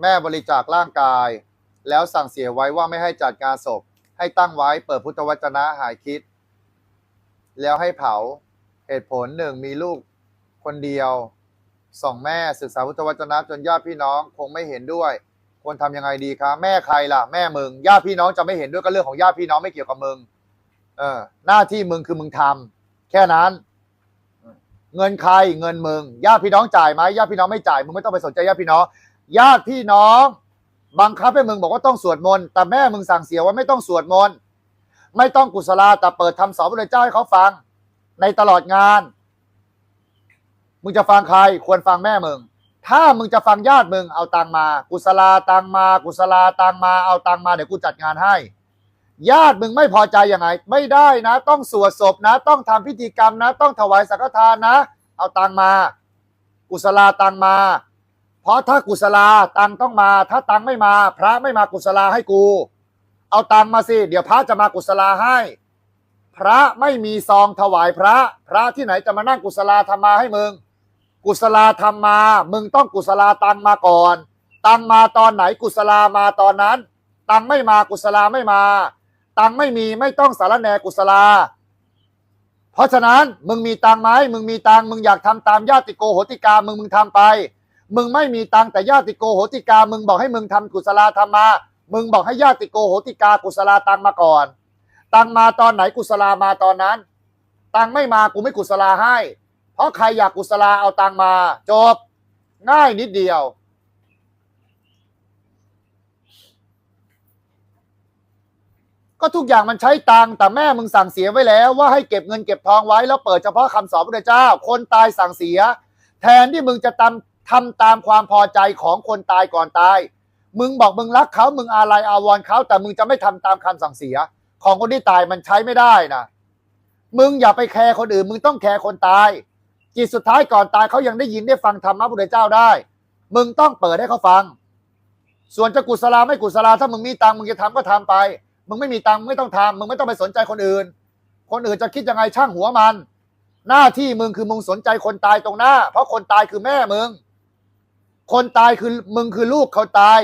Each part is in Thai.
แม่บริจาคร่างกาย แล้วสั่งเสียไว้ว่าไม่ให้จัดงานศพ ให้ตั้งไว้เปิดพุทธวจนะหายคิด แล้วให้เผาเหตุผลหนึ่งมีลูกคนเดียวสองแม่ศึกษาพุทธวจนะจนญาติพี่น้องคงไม่เห็นด้วย ควรทำยังไงดีคะแม่ใครล่ะ แม่มึงญาติพี่น้องจะไม่เห็นด้วยก็เรื่องของญาติพี่น้องไม่เกี่ยวกับมึงเออ หน้าที่มึงคือมึงทำแค่นั้นเงินใครเงินมึงญาติพี่น้องจ่ายไหมญาติพี่น้องไม่จ่ายมึงไม่ต้องไปสนใจญาติพี่น้อง ญาติพี่น้อง บังคับให้มึงบอกว่าต้องสวดมนต์แต่แม่มึงสั่งเสียว่าไม่ต้องสวดมนต์ไม่ต้องกุศลาแต่เปิดทำสอนพระเจ้าให้เขาฟัง ในตลอดงาน มึงจะฟังใคร ควรฟังแม่มึง ถ้ามึงจะฟังญาติมึงเอาตังมา กุศลาตังมา กุศลาตังมาเอาตังมาเดี๋ยวกูจัดงานให้ ญาติมึงไม่พอใจยังไง ไม่ได้นะ ต้องสวดศพนะ ต้องทำพิธีกรรมนะ ต้องถวายสังฆทานนะ เอาตังมา กุศลาตังมา เพราะถ้ากุศลาตังต้องมา ถ้าตังไม่มา พระไม่มากุศลาให้กู เอาตังมาสิ เดี๋ยวพระจะมากุศลาให้ พระไม่มีซองถวายพระ พระที่ไหนจะมานั่งกุศลาธรรมาให้มึง กุศลาธรรมมามึงต้องกุศลาตังมาก่อน ตังมาตอนไหนกุศลามาตอนนั้น ตังไม่มากุศลาไม่มา ตังไม่มีไม่ต้องสารแหนกุศลาเพราะฉะนั้นมึงมีตังไหมมึงมีตังมึงอยากทำตามญาติโกโหติกามึงมึงทำไป มึงไม่มีตังแต่ญาติโกโหติกา มึงบอกให้มึงทำกุศลาธรรมา มึงบอกให้ญาติโกโหติกากุศลาตังมาก่อน ตังมาตอนไหนกุศลามาตอนนั้น ตังไม่มากูไม่กุศลาให้ เพราะใครอยากกุศลาเอาตังมา จบ ง่ายนิดเดียว ก็ทุกอย่างมันใช้ตังแต่แม่มึงสั่งเสียไว้แล้วว่าให้เก็บเงินเก็บทองไว้แล้วเปิดเฉพาะคำสอนพระเจ้า คนตายสั่งเสีย แทนที่มึงจะทำ ทำตามความพอใจของคนตายก่อนตาย มึงบอกมึงรักเขามึงอาลัยอาวรณ์เขาแต่มึงจะไม่ทำตามคำสั่งเสีย ของคนที่ตายมันใช้ไม่ได้นะมึงอย่าไปแคร์คนอื่น มึงต้องแคร์คนตาย จิตสุดท้ายก่อนตายเขายังได้ยินได้ฟังธรรมะพระเจ้าได้ มึงต้องเปิดให้เขาฟัง ส่วนจะกุศลาไม่กุศลาถ้ามึงมีตังมึงจะทำก็ทำไป มึงไม่มีตังมึงไม่ต้องทำมึงไม่ต้องไปสนใจคนอื่น คนอื่นจะคิดยังไงช่างหัวมัน หน้าที่มึงคือมึงสนใจคนตายตรงหน้า เพราะคนตายคือแม่มึง คนตายคือมึงคือลูกเขาตาย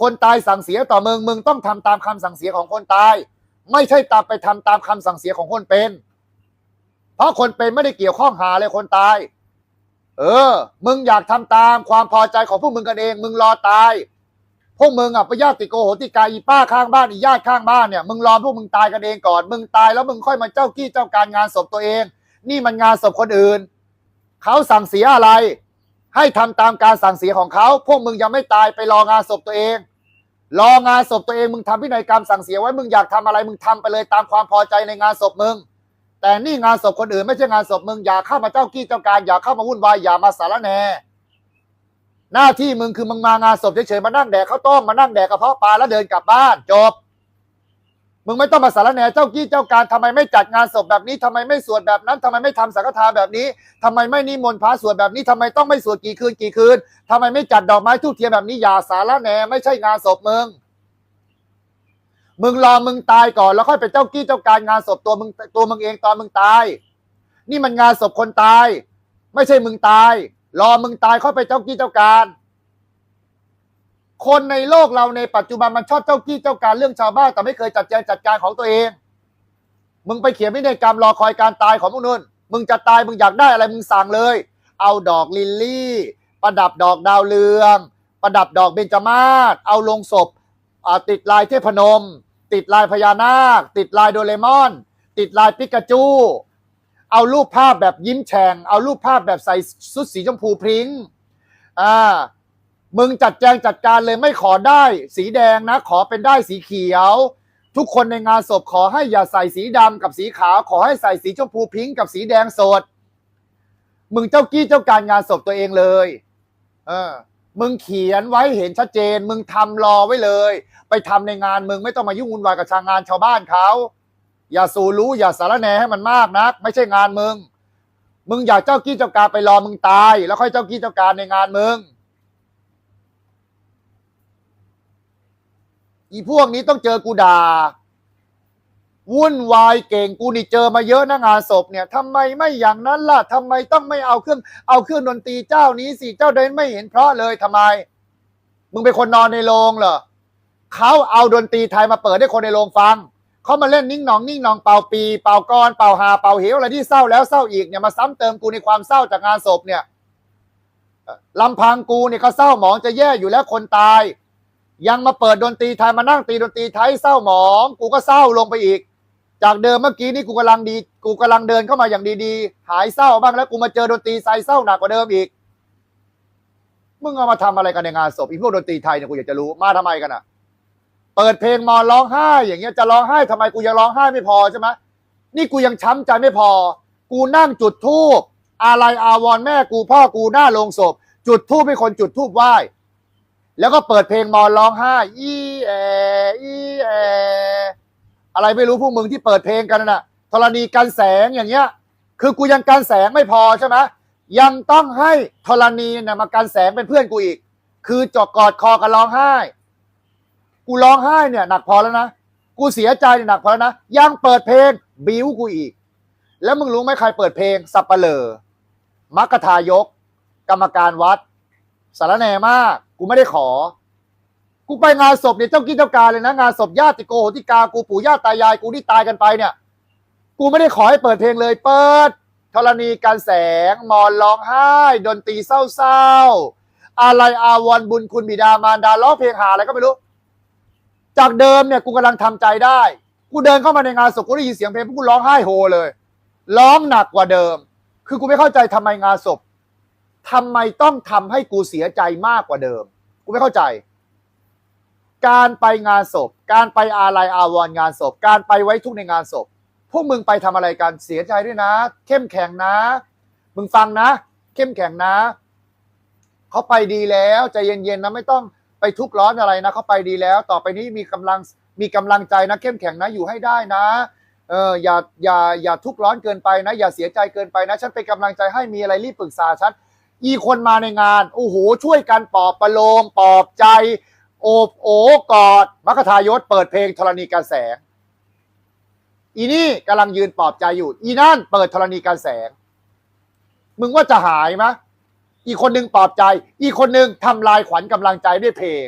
คนตายสั่งเสียต่อมึงมึงต้องทำตามคำสั่งเสียของคนตาย ไม่ใช่ตามไปทำตามคำสั่งเสียของคนเป็น เพราะคนเป็นไม่ได้เกี่ยวข้องหาเลยคนตาย เออ มึงอยากทำตามความพอใจของพวกมึงกันเอง มึงรอตาย พวกมึงอะไปญาติโกโหติกาอีป้าข้างบ้านอีญาติข้างบ้านเนี่ยมึงรอพวกมึงตายกันเองก่อน มึงตายแล้วมึงค่อยมาเจ้ากี้เจ้าการงานศพตัวเอง นี่มันงานศพคนอื่นเขาสั่งเสียอะไร ให้ทำตามการสั่งเสียของเขา พวกมึงยังไม่ตายไปรองานศพตัวเอง รองานศพตัวเองมึงทำพินัยกรรมสั่งเสียไว้มึงอยากทำอะไรมึงทำไปเลยตามความพอใจในงานศพมึง แต่นี่งานศพคนอื่นไม่ใช่งานศพมึงอย่าเข้ามาเจ้ากี้เจ้าการอย่าเข้ามาวุ่นวายอย่ามาสารแหนหน้าที่มึงคือมึงมางานศพเฉยๆมานั่งแดกข้าวต้มมานั่งแดกกระเพาะปลาแล้วเดินกลับบ้านจบ มึงไม่ต้องมาสารแหน่เจ้ากี้เจ้าการทำไมไม่จัดงานศพแบบนี้ทำไมไม่สวดแบบนั้นทำไมไม่ทำสังฆทานแบบนี้ทำไมไม่นิมนต์พระสวดแบบนี้ทำไมต้องไม่สวดกี่คืนกี่คืนทำไมไม่จัดดอกไม้ทูบเทียนแบบนี้อย่าสารแหน่ไม่ใช่งานศพมึงมึงรอมึงตายก่อนแล้วค่อยเป็นเจ้ากี้เจ้าการงานศพตัวมึงตัวมึงเองตอนมึงตาย นี่มันงานศพคนตาย ไม่ใช่มึงตาย รอมึงตายค่อยไปเจ้ากี้เจ้าการ คนในโลกเราในปัจจุบันมันชอบเจ้ากี้เจ้าการเรื่องชาวบ้านแต่ไม่เคยจัดแจงจัดการของตัวเอง มึงไปเขียนพินัยกรรมรอคอยการตายของพวกนู้นมึงจะตายมึงอยากได้อะไรมึงสั่งเลย เอาดอกลิลลี่ ประดับดอกดาวเรือง ประดับดอกเบญจมาศเอาลงศพติดลายเทพนม ติดลายพญานาค ติดลายโดเรมอน ติดลายปิกาจู เอารูปภาพแบบยิ้มแฉ่งเอารูปภาพแบบใส่ชุดสีชมพูพริ้งอ่า มึงจัดแจงจัดการเลยไม่ขอได้ สีแดงนะ ขอเป็นได้สีเขียว ทุกคนในงานศพขอให้อย่าใส่สีดำกับสีขาว ขอให้ใส่สีชมพูพิงค์กับสีแดงสด มึงเจ้ากี้เจ้าการงานศพตัวเองเลย เออ มึงเขียนไว้เห็นชัดเจน มึงทำรอไว้เลย ไปทำในงานมึงไม่ต้องมายุ่งวุ่นวายกับชางงานชาวบ้านเขาอย่าสูรู้อย่าสารแหนให้มันมากนัก ไม่ใช่งานมึง มึงอยากเจ้ากี้เจ้าการไปรอมึงตาย แล้วค่อยเจ้ากี้เจ้าการในงานมึง อีพวกนี้ต้องเจอกูด่าวุ่นวายเก่งกูนี่เจอมาเยอะนะงานศพเนี่ยทำไมไม่อย่างนั้นล่ะทำไมต้องไม่เอาเครื่อง เอาเครื่องดนตรีเจ้านี้สิเจ้าเดินไม่เห็นเพราะเลยทำไม มึงเป็นคนนอนในโรงเหรอเขาเอาดนตรีไทยมาเปิดให้คนในโรงฟังเขามาเล่นนิ่งหนองนิ่งหนองเป่าปี เป่ากรเป่าหาเป่าเหวอะไรที่เศร้าแล้วเศร้าอีกเนี่ยมาซ้ำเติมกูในความเศร้าจากงานศพเนี่ยลำพังกูเนี่ยก็เศร้าหมองจะแย่อยู่แล้วคนตาย ยังมาเปิดดนตรีไทยมานั่งตีดนตรีไทยเศร้าหมอง กูก็เศร้าลงไปอีก จากเดิมเมื่อกี้นี่กูกำลังดี กูกำลังเดินเข้ามาอย่างดีๆ หายเศร้าบ้างแล้วกูมาเจอดนตรีไทยเศร้าหนักกว่าเดิมอีก มึงเอามาทำอะไรกันในงานศพอีพวกดนตรีไทยเนี่ยกูอยากจะรู้มาทำไมกันอะ เปิดเพลงมอร้องไห้อย่างเงี้ยจะร้องไห้ทำไมกูยังร้องไห้ไม่พอใช่ไหมนี่กูยังช้ำใจไม่พอ กูนั่งจุดธูปอะไรอาวรณ์แม่กูพ่อกูหน้าโลงศพ จุดธูปให้คนจุดธูปไหว้ แล้วก็เปิดเพลงมอร้องไห้อีแออีแออะไรไม่รู้พวกมึงที่เปิดเพลงกันน่ะธรณีกันแสงอย่างเงี้ย คือกูยังกันแสงไม่พอใช่ไหมยังต้องให้ธรณีเนี่ยมากันแสงเป็นเพื่อนกูอีก คือจอกกอดคอกันร้องไห้ กูร้องไห้เนี่ย หนักพอแล้วนะกูเสียใจเนี่ยหนักพอแล้วนะยังเปิดเพลงบิ้วกูอีก แล้วมึงรู้ไหมใครเปิดเพลงสับเปลอมัคคทายก กรรมการวัดสารแหนมาก กูไม่ได้ขอ กูไปงานศพเนี่ยเจ้ากี้เจ้าการเลยนะงานศพญาติโกโหติกากูปู่ย่าตายายกูที่ตายกันไปเนี่ย กูไม่ได้ขอให้เปิดเพลงเลย เปิดธรณีการแสงมอนร้องไห้ ดนตรีเศร้าๆอะไรอาวรบุญคุณบิดามารดาร้องเพลงหาอะไรก็ไม่รู้ จากเดิมเนี่ยกูกำลังทำใจได้ กูเดินเข้ามาในงานศพกูได้ยินเสียงเพลงพวกกูร้องไห้โฮเลย ร้องหนักกว่าเดิม คือกูไม่เข้าใจทำไมงานศพ ทำไมต้องทำให้กูเสียใจมากกว่าเดิม กูไม่เข้าใจ การไปงานศพ การไปอาลัยอาวรณ์งานศพ การไปไว้ทุกข์ในงานศพ พวกมึงไปทำอะไรกันเสียใจด้วยนะ เข้มแข็งนะ มึงฟังนะ เข้มแข็งนะเขาไปดีแล้วใจเย็นๆนะไม่ต้องไปทุกข์ร้อนอะไรนะเขาไปดีแล้ว ต่อไปนี้มีกำลังมีกำลังใจนะ เข้มแข็งนะอยู่ให้ได้นะเอออย่าอย่าอย่าทุกข์ร้อนเกินไปนะ อย่าเสียใจเกินไปนะ ฉันเป็นกำลังใจให้มีอะไรรีบปรึกษาฉัน อีคนมาในงาน โอ้โห ช่วยกันปอบประโลมปอบใจ โอบโอกอดมัคทายศเปิดเพลงธรณีการแสง อีนี่กำลังยืนปอบใจอยู่ อีนั่นเปิดธรณีการแสง มึงว่าจะหายไหมอีคนหนึ่งปอบใจ อีคนหนึ่งทำลายขวัญกำลังใจด้วยเพลง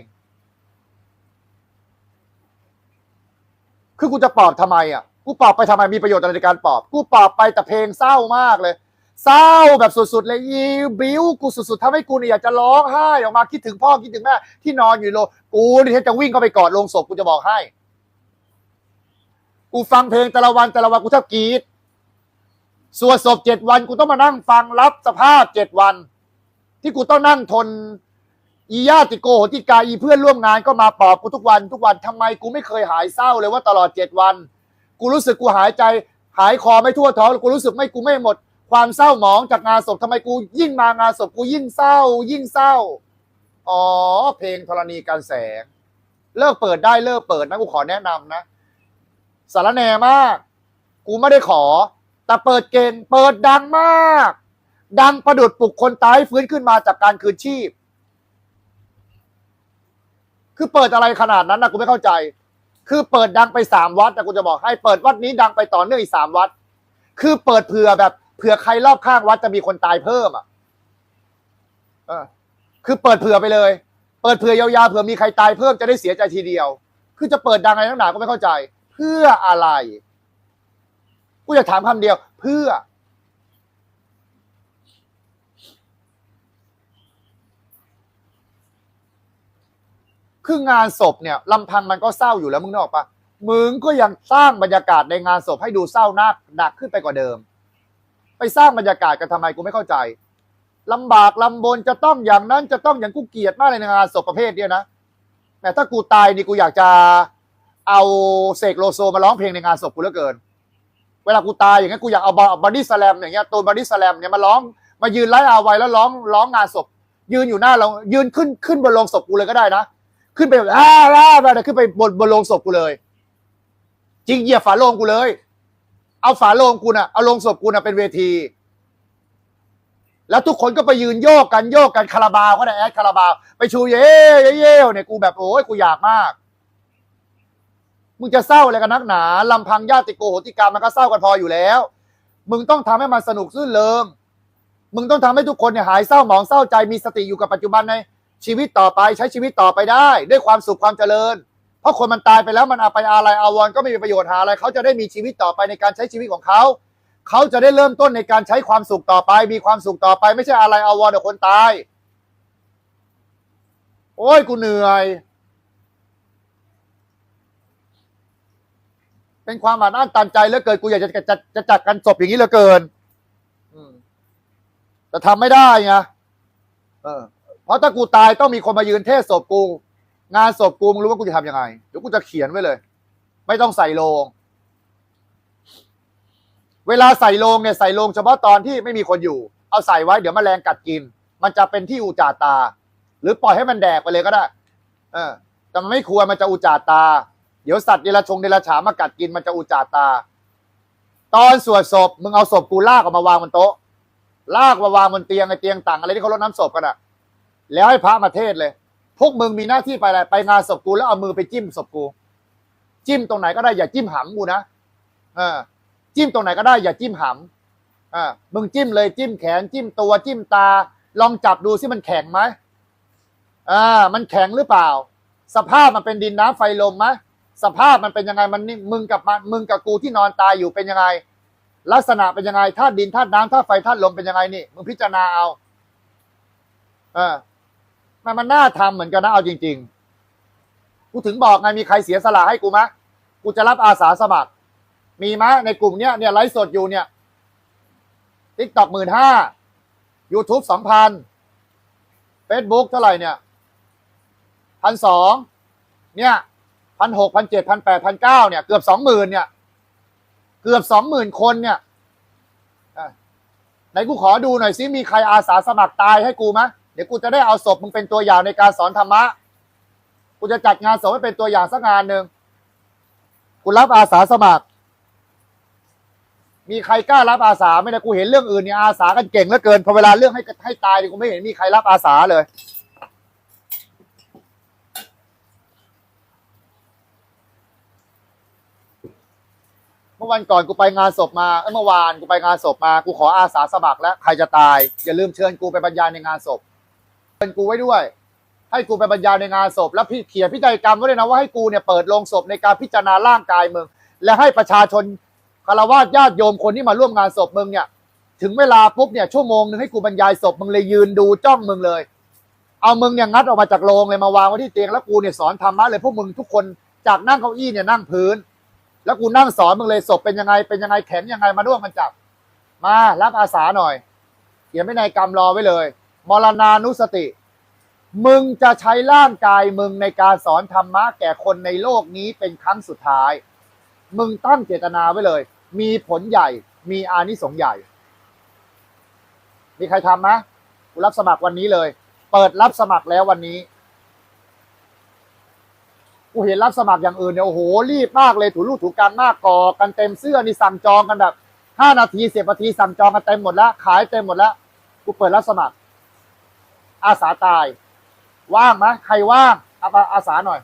คือกูจะปอบทำไมอะ กูปอบไปทำไมมีประโยชน์อะไรในการปอบ กูปอบไปแต่เพลงเศร้ามากเลย เศร้าแบบสุดๆเลยอีบิวกูสุดๆทำให้กูเนี่ยอยากจะร้องไห้ออกมาคิดถึงพ่อคิดถึงแม่ที่นอนอยู่โรงกูนี่จะวิ่งเข้าไปกอดลงศพกูจะบอกให้ กูฟังเพลงแต่ละวันแต่ละวันกูแทบกรีดสวดศพเจ็ดวันกูต้องมานั่งฟังรับสภาพเจ็ดวัน ที่กูต้องนั่งทนอีญาติโกโหติกาอีเพื่อนร่วมงานก็มาปลอบกูทุกวันทุกวันทำไมกูไม่เคยหายเศร้าเลยว่าตลอดเจ็ดวัน กูรู้สึกกูหายใจหายคอไม่ทั่วท้องกูรู้สึกไม่กูไม่หมด ความเศร้าหมองจากงานศพทำไมกูยิ่งมางานศพกูยิ่งเศร้า ยิ่งเศร้า อ๋อ เพลงธรณีการแสง เลิกเปิดได้เลิกเปิดนะกูขอแนะนำนะสารแหนมาก กูไม่ได้ขอ แต่เปิดเก่งเปิดดังมาก ดังประดุดปลุกคนตายให้ฟื้นขึ้นมาจากการคืนชีพ คือเปิดอะไรขนาดนั้นนะกูไม่เข้าใจ คือเปิดดังไปสามวัดนะกูจะบอกให้เปิดวัดนี้ดังไปต่อเนื่องอีกสามวัด คือเปิดเผื่อแบบ เผื่อใครรอบข้างวัดจะมีคนตายเพิ่มอะเออ คือเปิดเผื่อไปเลย เปิดเผื่อยาวๆเผื่อมีใครตายเพิ่มจะได้เสียใจทีเดียว คือจะเปิดดังอะไรนักหนาก็ไม่เข้าใจ เพื่ออะไรกูอยากถามคำเดียว เพื่อ คืองานศพเนี่ยลำพังมันก็เศร้าอยู่แล้วมึงนึกออกปะมึงก็ยังสร้างบรรยากาศในงานศพให้ดูเศร้าหนักหนักขึ้นไปกว่าเดิม ไปสร้างบรรยากาศกันทำไมกูไม่เข้าใจลำบากลำบนจะต้องอย่างนั้นจะต้องอย่างกูเกลียดมากเลยในงานศพประเภทเนี้ยนะแต่ถ้ากูตายนี่กูอยากจะเอาเสกโลโซมาร้องเพลงในงานศพกูเหลือเกิน เวลากูตายอย่างงี้นกูอยากเอาบอดี้สแลมอย่างเงี้ยตูนบอดี้สแลมเนี่ยมาร้องมายืนไล่อาไว้แล้วร้องร้องงานศพ ยืนอยู่หน้าเรายืนขึ้นขึ้นบนโลงศพกูเลยก็ได้นะขึ้นไปแบบอ้าอ้าแบบขึ้นไปบนบนโลงศพกูเลย จริงเหยียบฝาโลงกูเลย เอาฝาโลงกูน่ะเอาโลงศพกูน่ะเป็นเวที แล้วทุกคนก็ไปยืนโยกกันโยกกันคาราบาวก็ได้แอดคาราบาว ไปชูเย่เย่เย่เนี่ยกูแบบโอ้ยกูอยากมากมึงจะเศร้าอะไรกันนักหนาลำพังญาติโกโหติกรรมมันก็เศร้ากันพออยู่แล้ว มึงต้องทำให้มันสนุกซื่นเริงมึงต้องทำให้ทุกคนเนี่ยหายเศร้าหมองเศร้าใจมีสติอยู่กับปัจจุบันในชีวิตต่อไปใช้ชีวิตต่อไปได้ ด้วยความสุขความเจริญ เพราะคนมันตายไปแล้วมันเอาไปอะไรอาวรณ์ก็ไม่มีประโยชน์หาอะไรเขาจะได้มีชีวิตต่อไปในการใช้ชีวิตของเขาเขาจะได้เริ่มต้นในการใช้ความสุขต่อไป มีความสุขต่อไป ไม่ใช่อะไรอาวรณ์กับคนตาย โอ้ยกูเหนื่อย เป็นความอัดอั้นตันใจเหลือเกินกูอยากจะจะจะจะจัดกันศพอย่างนี้เหลือเกินอืมแต่ทำไม่ได้ไงเออเพราะถ้ากูตายต้องมีคนมายืนเทศศพกู งานศพกูมึงรู้ว่ากูจะทำยังไง เดี๋ยวกูจะเขียนไว้เลย ไม่ต้องใส่โลง เวลาใส่โลงเนี่ยใส่โลงเฉพาะตอนที่ไม่มีคนอยู่ เอาใส่ไว้เดี๋ยวแมลงกัดกิน มันจะเป็นที่อุจจาตา หรือปล่อยให้มันแดกไปเลยก็ได้ เออ แต่มันไม่ควรมันจะอุจจาตา เดี๋ยวสัตว์เดรัจฉงเดรัจฉามากัดกินมันจะอุจจาตา ตอนสวดศพมึงเอาศพกูลากออกมาวางบนโต๊ะ ลากมาวางบนเตียงไอเตียงต่างอะไรที่เขารดน้ำศพกันอะแล้วให้พระมาเทศเลย พวกมึงมีหน้าที่ไปอะไรไปงานศพกูแล้วเอามือไปจิ้มศพกู จิ้มตรงไหนก็ได้อย่าจิ้มหำกูนะเออ จิ้มตรงไหนก็ได้อย่าจิ้มหำอ่ามึงจิ้มเลยจิ้มแขน จิ้มตัวจิ้มตา ลองจับดูซิมันแข็งไหมอ่ามันแข็งหรือเปล่า สภาพมันเป็นดินน้ำไฟลมไหมสภาพมันเป็นยังไงมันนี่มึงกับมันมึงกับกูที่นอนตายอยู่เป็นยังไง ลักษณะเป็นยังไงธาตุดินธาตุน้ำธาตุไฟธาตุลมเป็นยังไงนี่มึงพิจารณาเอา เออ มันมันน่าทำเหมือนกันนะเอาจริง ๆ กูถึงบอกไงมีใครเสียสละให้กูไหมกูจะรับอาสาสมัคร มีไหมในกลุ่มเนี้ยเนี่ยไลฟ์สดอยู่เนี่ยทิกตอกหมื่นห้ายูทูบสองพันเฟซบุ๊กเท่าไหร่เนี่ยพันสองเนี่ยพันหกพันเจ็ดพันแปดพันเก้าเนี่ย เกือบสองหมื่นเนี่ย เกือบสองหมื่นคนเนี่ยไหนกูขอดูหน่อยซิมีใครอาสาสมัครตายให้กูไหมเดี๋ยวกูจะได้เอาศพมึงเป็นตัวอย่างในการสอนธรรมะ กูจะจัดงานศพให้เป็นตัวอย่างสักงานหนึ่งกูรับอาสาสมัคร มีใครกล้ารับอาสาไหมนะกูเห็นเรื่องอื่นเนี่ยอาสากันเก่งเหลือเกินพอเวลาเรื่องให้ให้ตายเนี่ยกูไม่เห็นมีใครรับอาสาเลยเมื่อวันก่อนกูไปงานศพมาเอ้ยเมื่อวานกูไปงานศพมา กูขออาสาสมัครแล้วใครจะตาย อย่าลืมเชิญกูไปบรรยายในงานศพ เชิญกูไว้ด้วย ให้กูไปบรรยายในงานศพ แล้วพี่เขียนพิจัยกรรมไว้เลยนะว่าให้กูเนี่ยเปิดโรงศพในการพิจารณาร่างกายมึง และให้ประชาชนคารวะญาติโยมคนที่มาร่วมงานศพมึงเนี่ย ถึงเวลาปุ๊บเนี่ยชั่วโมงหนึงให้กูบรรยายศพมึงเลยยืนดูจ้องมึงเลย เอามึงเนี่ยงัดออกมาจากโรงเลยมาวางไว้ที่เตียงแล้วกูเนี่ยสอนธรรมะเลยพวกมึงทุกคนจากนั่งเก้าอี้เนี่ยนั่งพื้น แล้วกูนั่งสอนมึงเลยศพเป็นยังไงเป็นยังไงแข็งยังไงมาร่วมกันจับ มารับอาสาหน่อยเขียนไม่ในกรรมรอไว้เลย มรณานุสติ มึงจะใช้ร่างกายมึงในการสอนธรรมะแก่คนในโลกนี้เป็นครั้งสุดท้าย มึงตั้งเจตนาไว้เลย มีผลใหญ่ มีอานิสงส์ใหญ่ มีใครทำไหมกูรับสมัครวันนี้เลย เปิดรับสมัครแล้ววันนี้กูเห็นรับสมัครอย่างอื่นเนี่ยโอ้โหรีบมากเลยถูรูถูกการมากกอกันเต็มเสื้อนี่สั่งจองกันแบบห้านาทีสิบนาทีสั่งจองกันเต็มหมดแล้ว ขายเต็มหมดแล้วกูเปิดรับสมัคร อาสาตาย ว่างไหมใครว่างเอาอาสาหน่อย